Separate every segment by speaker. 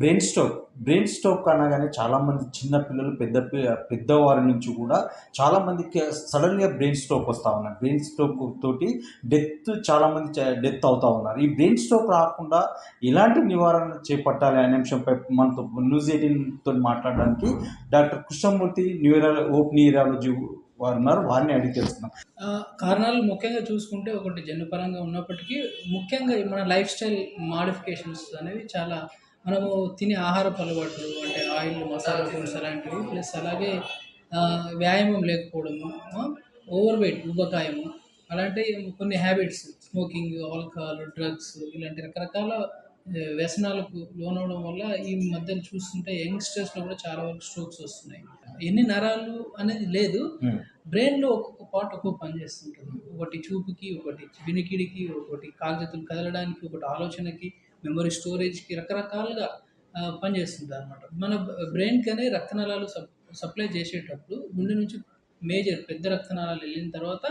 Speaker 1: Brain stroke brain stroke అనగానే చాలామంది చిన్న పిల్లలు పెద్ద పెద్దవారి నుంచి కూడా చాలామందికి సడన్గా బ్రెయిన్ స్ట్రోక్ వస్తూ ఉన్నారు బ్రెయిన్ స్ట్రోక్ తోటి డెత్ చాలామంది డెత్ అవుతూ ఉన్నారు. ఈ బ్రెయిన్ స్ట్రోక్ రాకుండా ఎలాంటి నివారణ చేపట్టాలి అనే అంశంపై మనతో న్యూస్ ఎయిటీన్తో మాట్లాడడానికి డాక్టర్ కృష్ణమూర్తి న్యూరాల ఓప్ న్యూరాలజీ వారు ఉన్నారు. వారిని అడిగి తెలుసుకుందాం.
Speaker 2: కారణాలు ముఖ్యంగా చూసుకుంటే ఒకటి జన్యుపరంగా ఉన్నప్పటికీ ముఖ్యంగా మన లైఫ్ స్టైల్ మాడిఫికేషన్స్ అనేవి చాలా మనము తినే ఆహారపు అలవాట్లు అంటే ఆయిల్ మసాలా ఫుడ్స్ అలాంటివి ప్లస్ అలాగే వ్యాయామం లేకపోవడము ఓవర్ వెయిట్ ఉబకాయము అలాంటి కొన్ని హ్యాబిట్స్ స్మోకింగ్ ఆల్కహాల్ డ్రగ్స్ ఇలాంటి రకరకాల వ్యసనాలకు లోనవడం వల్ల ఈ మధ్య చూస్తుంటే యంగ్స్టర్స్లో కూడా చాలా వరకు స్ట్రోక్స్ వస్తున్నాయి. ఎన్ని నరాలు అనేది లేదు. బ్రెయిన్లో ఒక్కొక్క పార్ట్ ఒక్కొక్క పని చేస్తుంటుంది. ఒకటి చూపుకి ఒకటి వినికిడికి ఒకటి కాలు చేతులు కదలడానికి ఒకటి ఆలోచనకి మెమరీ స్టోరేజ్కి రకరకాలుగా పనిచేస్తుంది అనమాట మన బ్రెయిన్కి అనే రక్తనాళాలు సప్ సప్లై చేసేటప్పుడు గుండె నుంచి మేజర్ పెద్ద రక్తనాళాలు వెళ్ళిన తర్వాత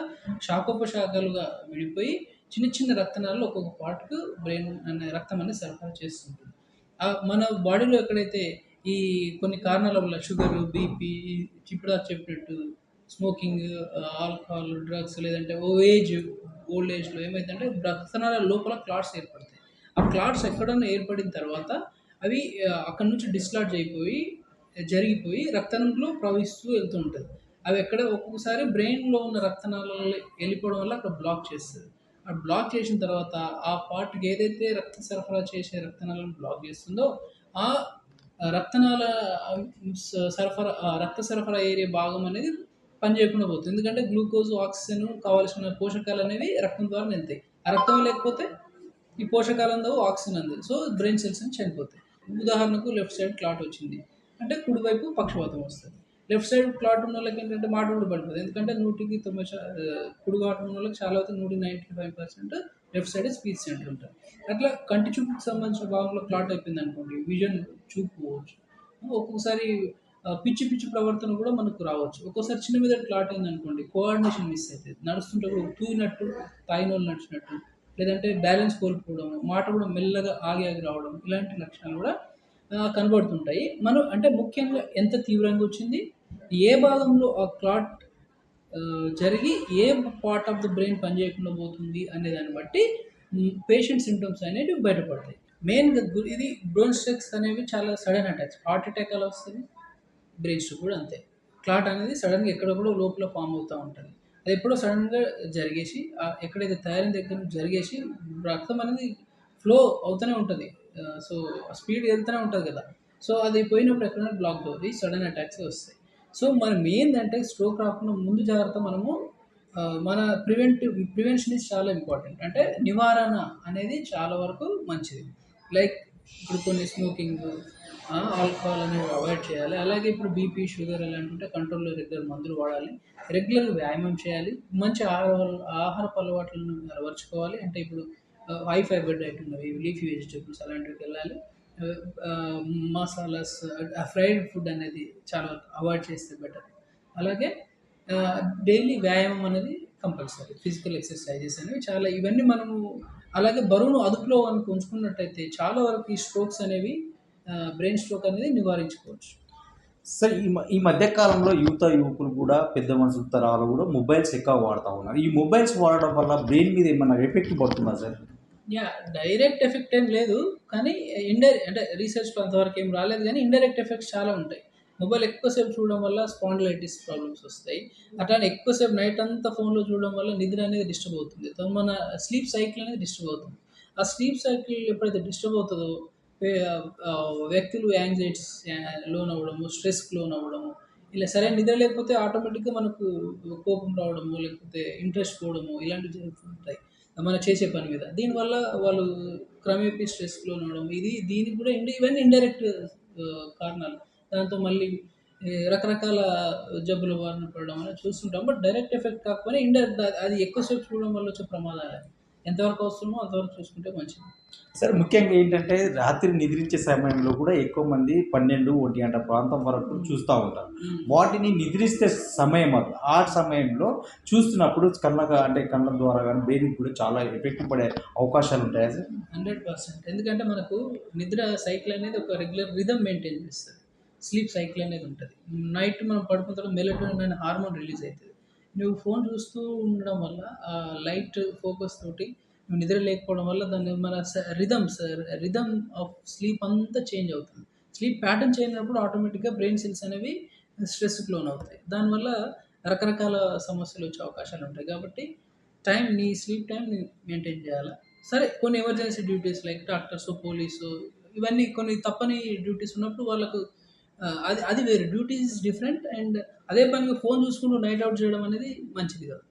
Speaker 2: శాఖోపశాఖలుగా విడిపోయి చిన్న చిన్న రక్తనాళాలు ఒక్కొక్క పార్ట్కు బ్రెయిన్ అనే రక్తం అనేది సరఫరా చేస్తుంటుంది. మన బాడీలో ఎక్కడైతే ఈ కొన్ని కారణాల వల్ల షుగర్ బీపీ ఇప్పుడు చెప్పినట్టు స్మోకింగ్ ఆల్కహాల్ డ్రగ్స్ లేదంటే ఓ ఏజ్ ఓల్డ్ ఏజ్లో ఏమైందంటే రక్తనాళాల లోపల క్లాట్స్ ఏర్పడతాయి. ఆ క్లాట్స్ ఎక్కడన్నా ఏర్పడిన తర్వాత అవి అక్కడ నుంచి డిస్లాడ్జ్ అయిపోయి జరిగిపోయి రక్తంలో ప్రవహిస్తూ వెళ్తూ ఉంటుంది. అవి ఎక్కడ ఒక్కొక్కసారి బ్రెయిన్లో ఉన్న రక్తనాళాలు వెళ్ళిపోవడం వల్ల అక్కడ బ్లాక్ చేస్తుంది. ఆ బ్లాక్ చేసిన తర్వాత ఆ పార్ట్కి ఏదైతే రక్త సరఫరా చేసే రక్తనాళాలను బ్లాక్ చేస్తుందో ఆ రక్తనాళ స- సరఫరా రక్త సరఫరా ఏరియా భాగం అనేది పనిచేయకుండా పోతుంది. ఎందుకంటే గ్లూకోజ్ ఆక్సిజన్ కావాల్సిన పోషకాలు అనేవి రక్తం ద్వారా వెళ్తాయి ఆ రక్తం లేకపోతే ఈ పోషకాలు అందవు ఆక్సిజన్ అందదు సో బ్రెయిన్ సెల్స్ అని చనిపోతాయి. ఉదాహరణకు లెఫ్ట్ సైడ్ క్లాట్ వచ్చింది. అంటే కుడివైపు పక్షవాతం వస్తుంది. లెఫ్ట్ సైడ్ క్లాట్ ఉన్న వాళ్ళకి ఏంటంటే మాట కూడా పడిపోతుంది ఎందుకంటే నూటికి తొంభై శా- కుడి మాట ఉన్న వాళ్ళకి చాలా అయితే నూటి ninety five percent left side speech centre ఉంటుంది. అట్లా కంటి చూపుకి సంబంధించిన భాగంలో క్లాట్ అయిపోయింది అనుకోండి విజన్ చూపు పోవచ్చు. ఒక్కొక్కసారి పిచ్చి పిచ్చి ప్రవర్తన కూడా మనకు రావచ్చు. ఒక్కోసారి చిన్న మీద క్లాట్ అయింది అనుకోండి కోఆర్డినేషన్ మిస్ అవుతుంది. నడుస్తుంటే కూడా తూగినట్టు తాయినోళ్ళు నడిచినట్టు. లేదంటే బ్యాలెన్స్ కోల్పోవడం మాట కూడా మెల్లగా ఆగి ఆగి రావడం ఇలాంటి లక్షణాలు కూడా కనబడుతుంటాయి. మనం అంటే ముఖ్యంగా ఎంత తీవ్రంగా వచ్చింది? ఏ భాగంలో ఆ క్లాట్ జరిగి a part of the brain పనిచేయకుండా పోతుంది అనే దాన్ని బట్టి పేషెంట్ సిమ్టమ్స్ అనేవి బయటపడతాయి. మెయిన్గా ఇది బ్రోన్ స్ట్రెక్స్ అనేవి చాలా సడన్ అటాక్స్. హార్ట్ అటాక్ అలా వస్తుంది? బ్రెయిన్ స్ట్రోక్ కూడా అంతే. క్లాట్ అనేది సడన్గా ఎక్కడ కూడా లోపల ఫామ్ అవుతూ ఉంటుంది. అది ఎప్పుడో సడన్గా జరిగేసి ఎక్కడైతే తయారైన దగ్గర నుంచి జరిగేసి రక్తం అనేది ఫ్లో అవుతూనే ఉంటుంది. సో స్పీడ్ వెళ్తూనే ఉంటుంది కదా. సో అది పోయినప్పుడు ఎక్కడైనా బ్లాక్ అవుతుంది సడన్ అటాక్స్ వస్తాయి. సో మనం ఏంటంటే స్ట్రోక్ రాకుండా ముందు జాగ్రత్త మనము మన ప్రివెంట్ ప్రివెన్షన్ ఇస్ చాలా ఇంపార్టెంట్ అంటే నివారణ అనేది చాలా వరకు మంచిది. లైక్ ఇప్పుడు కొన్ని స్మోకింగ్ ఆల్కహాల్ అనేవి అవాయిడ్ చేయాలి. అలాగే ఇప్పుడు బీపీ షుగర్ అలాంటి ఉంటే కంట్రోల్లో రెగ్యులర్ మందులు వాడాలి. రెగ్యులర్ వ్యాయామం చేయాలి. మంచి ఆహార ఆహారపు అలవాట్లను అలవర్చుకోవాలి. అంటే ఇప్పుడు హై ఫైబర్ డైట్ ఉన్నవి లీఫీ వెజిటేబుల్స్ అలాంటివి వెళ్ళాలి. మసాలాస్ ఫ్రైడ్ ఫుడ్ అనేది చాలా అవాయిడ్ చేస్తే బెటర్. అలాగే డైలీ వ్యాయామం అనేది కంపల్సరీ. ఫిజికల్ ఎక్సర్సైజెస్ అనేవి చాలా ఇవన్నీ మనము అలాగే బరువును అదుపులో కనుక ఉంచుకున్నట్టయితే చాలా వరకు ఈ స్ట్రోక్స్ అనేవి బ్రెయిన్ స్ట్రోక్ అనేది నివారించుకోవచ్చు.
Speaker 1: సార్ ఈ ఈ మధ్య కాలంలో యువత యువకులు కూడా పెద్ద మనుషుల తరాలు కూడా మొబైల్స్ ఎక్కువ వాడుతూ ఉన్నారు. ఈ మొబైల్స్ వాడడం వల్ల బ్రెయిన్ మీద ఏమైనా ఎఫెక్ట్ పడుతుందా సార్
Speaker 2: యా డైరెక్ట్ ఎఫెక్ట్ ఏం లేదు. కానీ ఇండైరెక్ట్ అంటే రీసెర్చ్ అంతవరకు ఏం రాలేదు. కానీ ఇండైరెక్ట్ ఎఫెక్ట్స్ చాలా ఉంటాయి. మొబైల్ ఎక్కువసేపు చూడడం వల్ల స్పాండిలైటిస్ ప్రాబ్లమ్స్ వస్తాయి. అట్లానే ఎక్కువసేపు నైట్ అంతా ఫోన్లో చూడడం వల్ల నిద్ర అనేది డిస్టర్బ్ అవుతుంది. తో మన స్లీప్ సైకిల్ అనేది డిస్టర్బ్ అవుతుంది. ఆ స్లీప్ సైకిల్ ఎప్పుడైతే డిస్టర్బ్ అవుతుందో వ్యక్తులు యాంగ్జైటీస్ లోన్ అవ్వడము స్ట్రెస్కి లోన్ అవ్వడము ఇలా సరైన నిద్ర లేకపోతే ఆటోమేటిక్గా మనకు కోపం రావడము లేకపోతే ఇంట్రెస్ట్ పోవడము ఇలాంటివి జరుగుతుంటాయి. మనం చేసే పని మీద. దీనివల్ల వాళ్ళు క్రమేపీ స్ట్రెస్ లోన్ అవ్వడం ఇది దీనికి కూడా ఇండి ఇవన్నీ ఇండైరెక్ట్ కారణాలు. దాంతో మళ్ళీ రకరకాల జబ్బుల బారిన పడడం అనేది చూస్తుంటాం. బట్ డైరెక్ట్ ఎఫెక్ట్ కాకపోయినా ఇండైరెక్ట్ అది ఎక్కువసేపు చూడడం వల్ల వచ్చే ప్రమాదాలు ఎంతవరకు అవసరమో అంతవరకు చూసుకుంటే మంచిది.
Speaker 1: సరే ముఖ్యంగా ఏంటంటే రాత్రి నిద్రించే సమయంలో కూడా ఎక్కువ మంది పన్నెండు ఒంటి గంట ప్రాంతం వరకు చూస్తూ ఉంటారు. వాటిని నిద్రిస్తే సమయం అది. ఆ సమయంలో చూస్తున్నప్పుడు కళ్ళగా అంటే కళ్ళ ద్వారా కానీ బ్రెయిన్కి కూడా చాలా ఎఫెక్ట్ పడే అవకాశాలు ఉంటాయి సార్?
Speaker 2: Hundred percent. ఎందుకంటే మనకు నిద్ర సైకిల్ అనేది ఒక రెగ్యులర్ రిధమ్ మెయింటైన్ చేస్తుంది. స్లీప్ సైకిల్ అనేది ఉంటుంది. నైట్ మనం పడుకున్న తర్వాత మెలటోనిన్ అనే హార్మోన్ రిలీజ్ అవుతుంది నువ్వు ఫోన్ చూస్తూ ఉండడం వల్ల ఆ లైట్ ఫోకస్ తోటి నువ్వు నిద్ర లేకపోవడం వల్ల దాన్ని మన రిథమ్స్ రిధమ్ ఆఫ్ స్లీప్ అంతా చేంజ్ అవుతుంది. స్లీప్ ప్యాటర్న్ చేంజ్ అయినప్పుడు ఆటోమేటిక్గా బ్రెయిన్ సెల్స్ అనేవి స్ట్రెస్కి లోన్ అవుతాయి. దానివల్ల రకరకాల సమస్యలు వచ్చే అవకాశాలు ఉంటాయి. కాబట్టి టైం నీ స్లీప్ టైం మెయింటైన్ చేయాలి? సరే కొన్ని emergency duties like doctors police ఇవన్నీ కొన్ని తప్పని డ్యూటీస్ ఉన్నప్పుడు వాళ్ళకు అది అది వేరు. డ్యూటీస్ డిఫరెంట్ అండ్ అదే పనిగా ఫోన్ చూసుకుంటూ నైట్ అవుట్ చేయడం అనేది మంచిది కాదు.